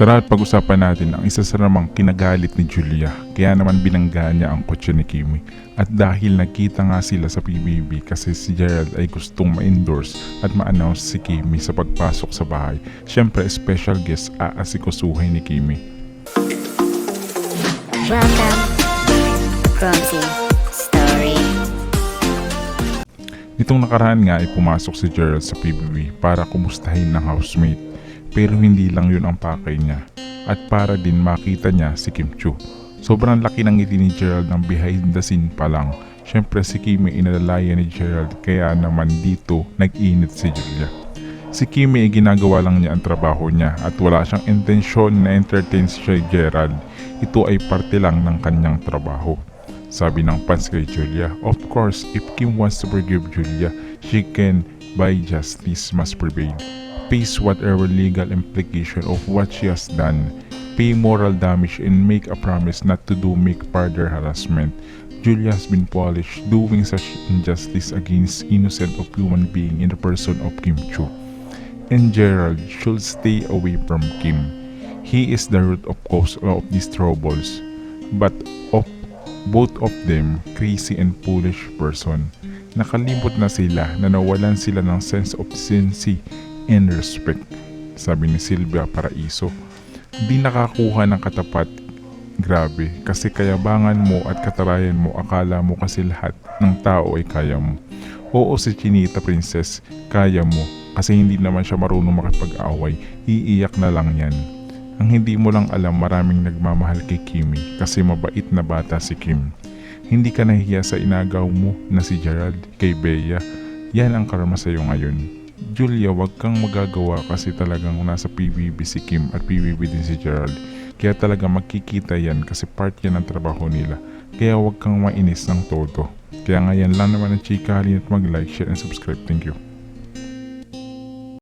Tara at pag-usapan natin ang isa sa namang kinagalit ni Julia kaya naman binanggaan niya ang kotse ni Kimi. At dahil nakita nga sila sa PBB kasi si Gerald ay gustong ma-endorse at ma-announce si Kimi sa pagpasok sa bahay, syempre special guest aasikusuhin ni Kimi. Welcome, Gromsy Story. Nitong nakaraan nga ay pumasok si Gerald sa PBB para kumustahin ng housemate pero hindi lang yun ang pakay niya at para din makita niya si Kim Chu. Sobrang laki ng ngiti ni Gerald ng behind the scene pa lang. Siyempre si Kimi inalalayan ni Gerald kaya naman dito nag-init si Julia. Si Kimi ay ginagawa lang niya ang trabaho niya at wala siyang intensyon na entertain si Gerald. Ito ay parte lang ng kanyang trabaho. Sabi ng fans kay Julia, of course, if Kim wants to forgive Julia, she can by justice must prevail. Face whatever legal implication of what she has done. Pay moral damage and make a promise not to do make further harassment. Julia has been polished doing such injustice against innocent of human being in the person of Kim Chu. And Gerald should stay away from Kim. He is the root of cause of these troubles. But of both of them crazy and foolish person. Nakalimot na sila na nawalan sila ng sense of decency and respect. Sabi ni Silvia Paraiso. Di nakakuha ng katapat. Grabe, kasi kayabangan mo at katarayan mo akala mo kasi lahat ng tao ay kaya mo. Oo si Chinita Princess, kaya mo kasi hindi naman siya marunong makipag-away, iiyak na lang yan. Ang hindi mo lang alam maraming nagmamahal kay Kimi kasi mabait na bata si Kim. Hindi ka nahihiya sa inagaw mo na si Gerald kay Bea. Yan ang karma sa'yo ngayon. Julia, wag kang magagawa kasi talagang nasa PBB si Kim at PBB din si Gerald. Kaya talaga magkikita yan kasi part yan ng trabaho nila. Kaya wag kang mainis ng todo. Kaya ngayon lang naman ang chika, halina't mag-like, share, and subscribe. Thank you.